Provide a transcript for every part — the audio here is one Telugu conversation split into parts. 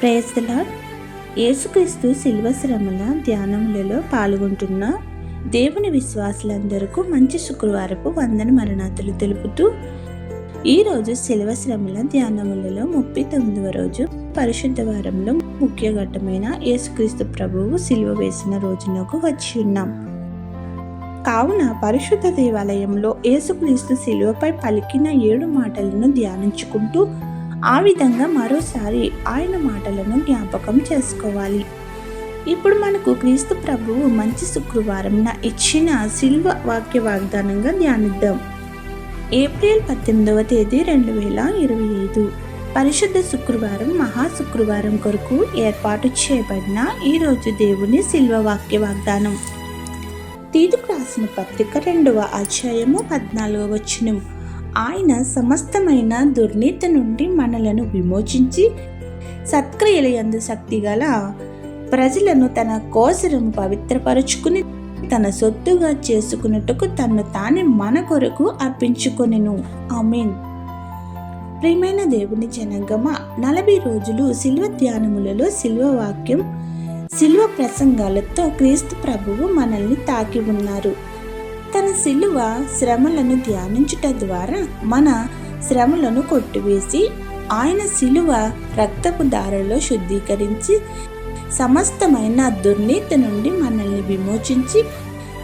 ప్రేస్తలా యేసుక్రీస్తు శిల్వ శ్రమల ధ్యానములలో పాల్గొంటున్న దేవుని విశ్వాసులందరకు మంచి శుక్రవారపు వందన మరణాతులు తెలుపుతూ ఈరోజు శిల్వ శ్రమల ధ్యానములలో ముప్పై తొమ్మిదవ రోజు పరిశుద్ధ వారంలో ముఖ్య ఘట్టమైన యేసుక్రీస్తు ప్రభువు సిలువ వేసిన రోజునకు వచ్చి ఉన్నాం. కావున పరిశుద్ధ దేవాలయంలో యేసుక్రీస్తు శిలువపై పలికిన ఏడు మాటలను ధ్యానించుకుంటూ ఆ విధంగా మరోసారి ఆయన మాటలను జ్ఞాపకం చేసుకోవాలి. ఇప్పుడు మనకు క్రీస్తు ప్రభువు మంచి శుక్రవారంన ఇచ్చిన శిల్వ వాక్య వాగ్దానంగా ధ్యానిద్దాం. ఏప్రిల్ పద్దెనిమిదవ తేదీ రెండు వేల ఇరవై ఐదు. పరిశుద్ధ శుక్రవారం మహా శుక్రవారం కొరకు ఏర్పాటు చేయబడిన ఈరోజు దేవుని శిల్వ వాక్య వాగ్దానం. తీతుకు రాసిన పత్రిక రెండవ అధ్యాయము పద్నాలుగవ వచనం. ఆయన సమస్తమైన దుర్నీతి నుండి మనలను విమోచించి సత్క్రియల యందు శక్తి గల ప్రజలను తన కోసరం పవిత్రపరుచుకుని తన సొత్తుగా చేసుకున్నట్టుకు తన్ను తానే మన కొరకు అర్పించుకొనెను. ఆమీన్. ప్రియమైన దేవుని జనగమ నలభై రోజులు శిల్వ ధ్యానములలో శిల్వ వాక్యం శిల్వ ప్రసంగాలతో క్రీస్తు ప్రభువు మనల్ని తాకి ఉన్నారు. తన శిలువ శ్రమలను ధ్యానించుట ద్వారా మన శ్రమలను కొట్టివేసి ఆయన శిలువ రక్తపు దారిలో శుద్ధీకరించి సమస్తమైన దుర్నీతి నుండి మనల్ని విమోచించి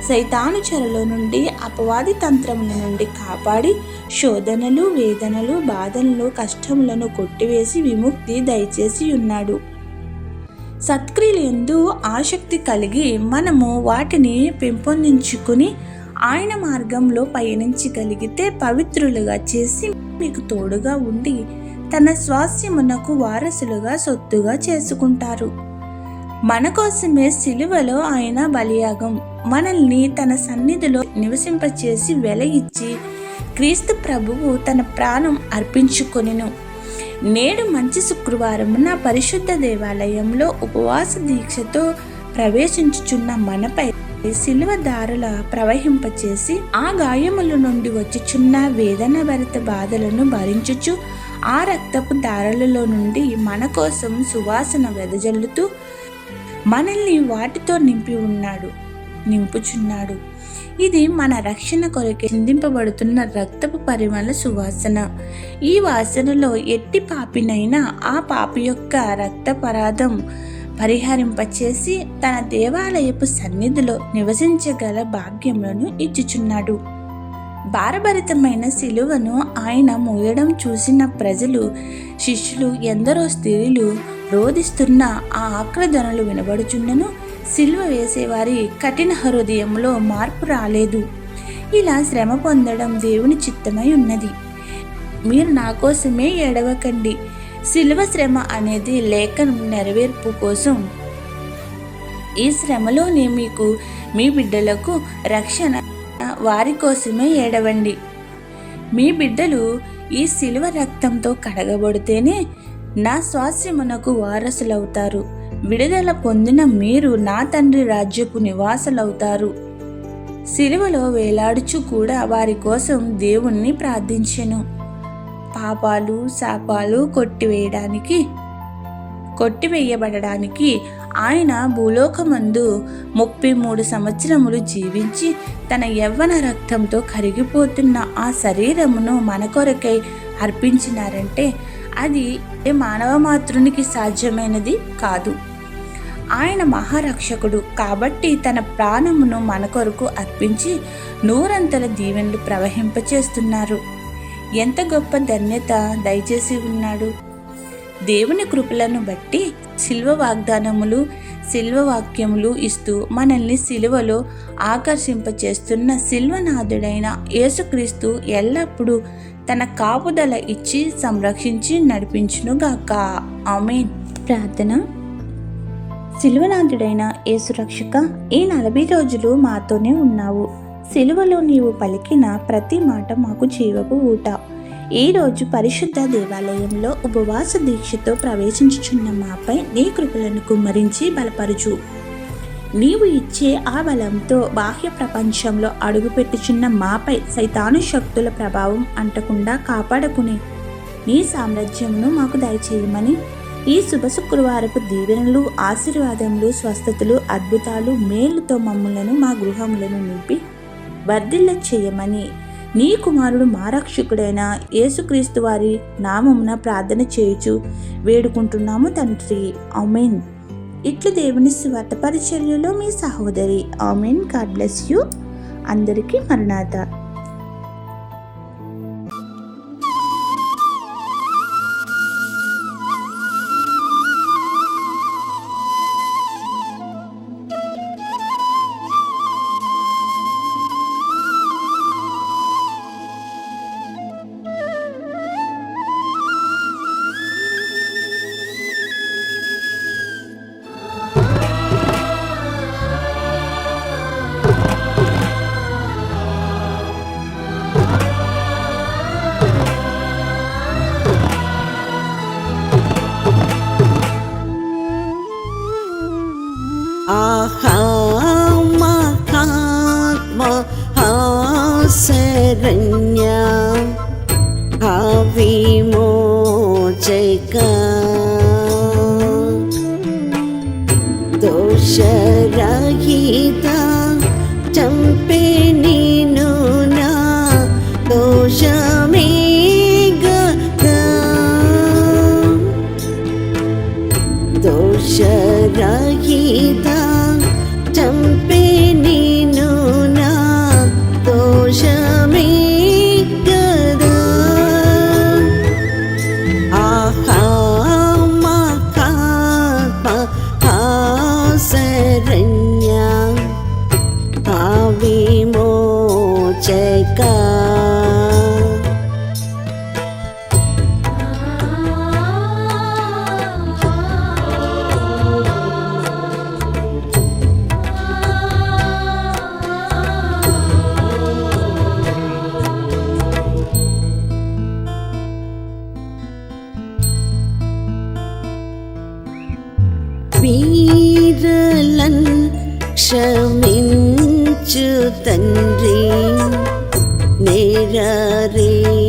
సైతాను చెరలో నుండి అపవాది తంత్రముల నుండి కాపాడి శోధనలు వేదనలు బాధలను కష్టములను కొట్టివేసి విముక్తి దయచేసి ఉన్నాడు. సత్క్రియలు ఎందు ఆసక్తి కలిగి మనము వాటిని పెంపొందించుకుని ఆయన మార్గంలో పయనించగలిగితే పవిత్రులుగా చేసి మీకు తోడుగా ఉండి తన స్వాస్థ్యమునకు వారసులుగా సొత్తుగా చేసుకుంటారు. మన కోసమే సిలువలో ఆయన బలియాగం. మనల్ని తన సన్నిధిలో నివసింపచేసి వెల ఇచ్చి క్రీస్తు ప్రభువు తన ప్రాణం అర్పించుకొనెను. నేడు మంచి శుక్రవారమున పరిశుద్ధ దేవాలయంలో ఉపవాస దీక్షతో ప్రవేశించుచున్న మనపై శిలువ దారుల ప్రవహింపచేసి ఆ గాయముల నుండి వచ్చుచున్న వేదన భరిత బాధలను భరించుచు ఆ రక్తపు దారులలో నుండి మన కోసం సువాసన వెదజల్లుతూ మనల్ని వాటితో నింపి ఉన్నాడు నింపుచున్నాడు. ఇది మన రక్షణ కొరకు చిందింపబడుతున్న రక్తపు పరిమళ సువాసన. ఈ వాసనలో ఎట్టి పాపినైనా ఆ పాపి యొక్క రక్తపరాధం పరిహారింపచేసి తన దేవాలయపు సన్నిధిలో నివసించగల భాగ్యములను ఇచ్చుచున్నాడు. భారభరితమైన శిలువను ఆయన మోయడం చూసిన ప్రజలు శిష్యులు ఎందరో స్త్రీలు రోధిస్తున్న ఆ ఆక్రదనలు వినబడుచున్నను సిల్వ వేసేవారి కఠిన హృదయంలో మార్పు రాలేదు. ఇలా శ్రమ పొందడం దేవుని చిత్తమై ఉన్నది. మీరు నా కోసమే ఏడవకండి. శిలువ శ్రమ అనేది లేఖనం నెరవేర్పు కోసం. ఈ శ్రమలోనే మీకు మీ బిడ్డలకు రక్షణ వారి కోసమే ఏడవండి. మీ బిడ్డలు ఈ శిలువ రక్తంతో కడగబడితేనే నా స్వాస్యమునకు వారసులవుతారు. విడుదల పొందిన మీరు నా తండ్రి రాజ్యపు నివాసులవుతారు. శిలువలో వేలాడుచు కూడా వారి కోసం దేవుణ్ణి ప్రార్థించెను. పాపాలు శాపాలు కొట్టివేయడానికి కొట్టివేయబడడానికి ఆయన భూలోకమందు ముప్పై మూడు సంవత్సరములు జీవించి తన యవ్వన రక్తంతో కరిగిపోతున్న ఆ శరీరమును మన కొరకై అర్పించినారంటే అది మానవ మాతృనికి సాధ్యమైనది కాదు. ఆయన మహారక్షకుడు కాబట్టి తన ప్రాణమును మన కొరకు అర్పించి నూరంతల దీవెనలు ప్రవహింపచేస్తున్నారు. ఎంత గొప్ప ధన్యత దయచేసి ఉన్నాడు. దేవుని కృపలను బట్టి శిల్వ వాగ్దానములు శిల్వ వాక్యములు ఇస్తూ మనల్ని శిలువలో ఆకర్షింపచేస్తున్న శిల్వనాథుడైన యేసుక్రీస్తు ఎల్లప్పుడూ తన కాపుదల ఇచ్చి సంరక్షించి నడిపించునుగాక. ఆమెన్. ప్రార్థన. శిల్వనాథుడైన యేసురక్షక ఈ నలభై రోజులు మాతోనే ఉన్నావు. సిలువలో నీవు పలికిన ప్రతి మాట మాకు జీవపు ఊట. ఈరోజు పరిశుద్ధ దేవాలయంలో ఉపవాస దీక్షతో ప్రవేశించుచున్న మాపై నీ కృపలను కుమ్మరించి బలపరుచు. నీవు ఇచ్చే ఆ బలంతో బాహ్య ప్రపంచంలో అడుగుపెట్టుచున్న మాపై సైతాను శక్తుల ప్రభావం అంటకుండా కాపాడుకునే. నీ సామ్రాజ్యమును మాకు దయచేయమని ఈ శుభ శుక్రవారపు దీవెనలు ఆశీర్వాదములు స్వస్థతలు అద్భుతాలు మేలుతో మమ్ములను మా గృహములను నింపి వర్ధిల్ల చేయమని. నీ కుమారుడు మారక్షకుడైన యేసుక్రీస్తు వారి నామమున ప్రార్థన చేయుచు వేడుకుంటున్నాము తండ్రి. ఆమెన్. ఇట్లు దేవుని స్వార్థ పరిచర్యలో మీ సహోదరి. ఆమెన్. God bless you. అందరికీ మరణాత. share. వీరలన్ క్షమించు తండ్రి నేరరేమియున్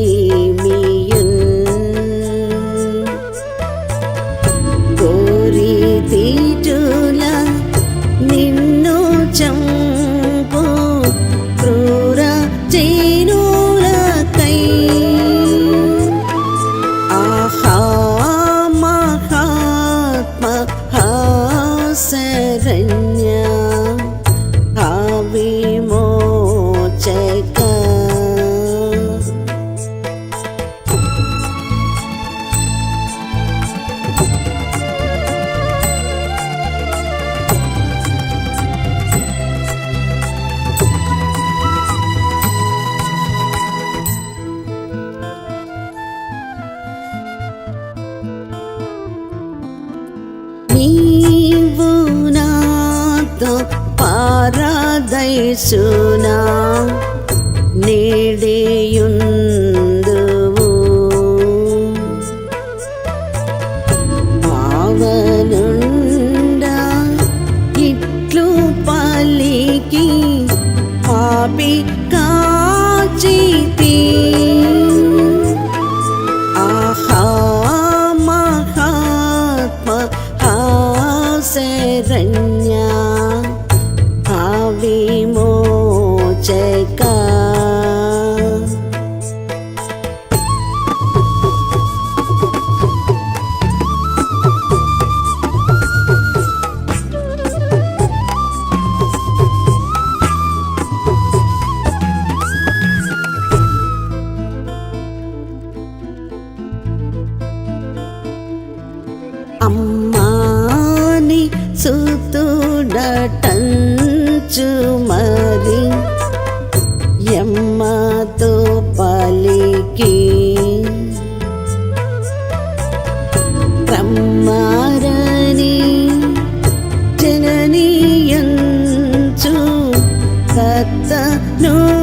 పారదైసునా నేడేయుందువు no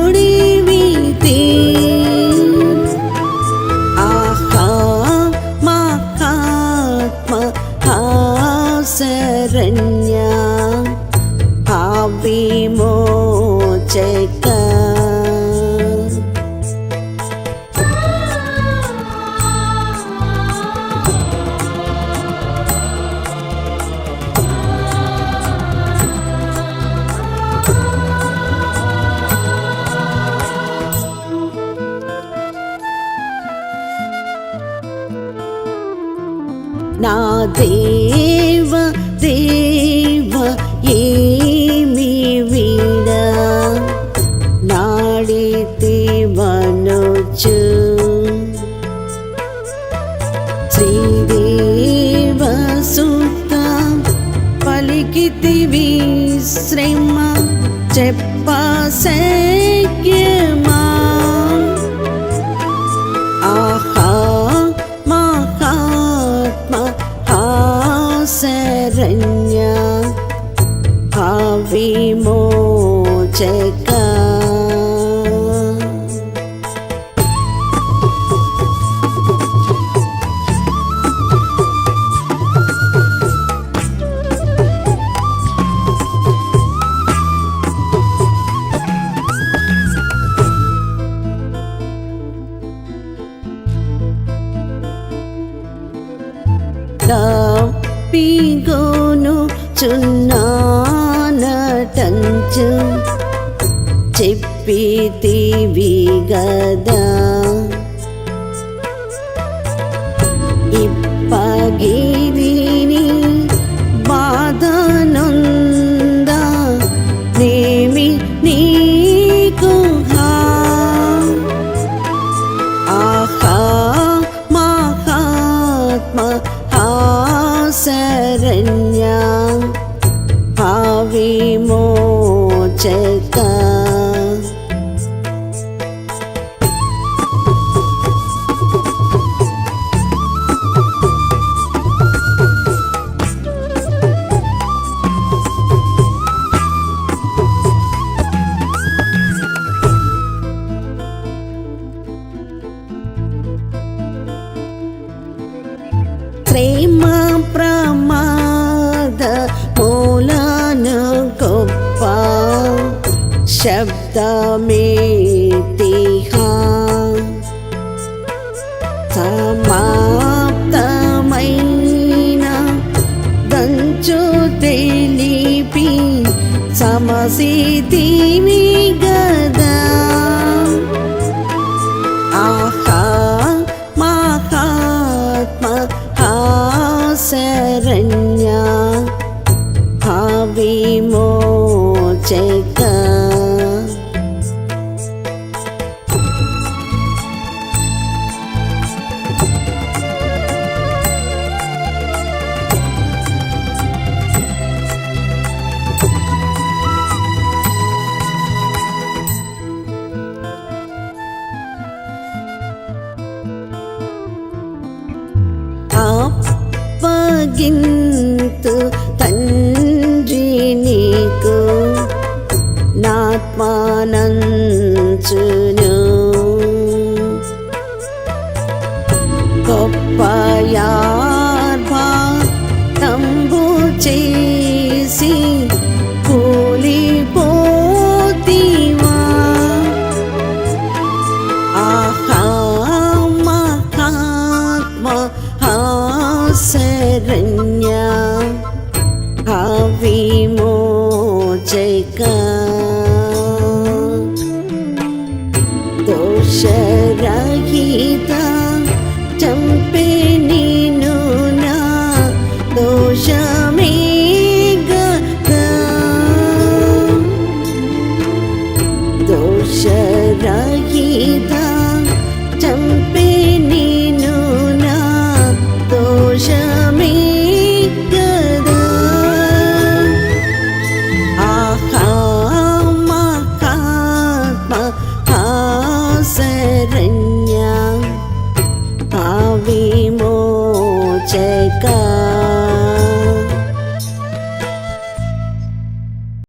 శ్రమ చెప్ప గదా ఇప్పగిరిని బాధనుందా? నేమి నీకు ఆహా మహాత్మ ఆశరణ్య భావి మోచకా శబ్దమేతిహా సమాప్తమైన దంచు తెలిపి సమసితివి గదా ఆహా మహాత్మ ఆశరణ్య విమోచక అప్పగింతు దోషరాయిదా? చంపే నేను నా దోష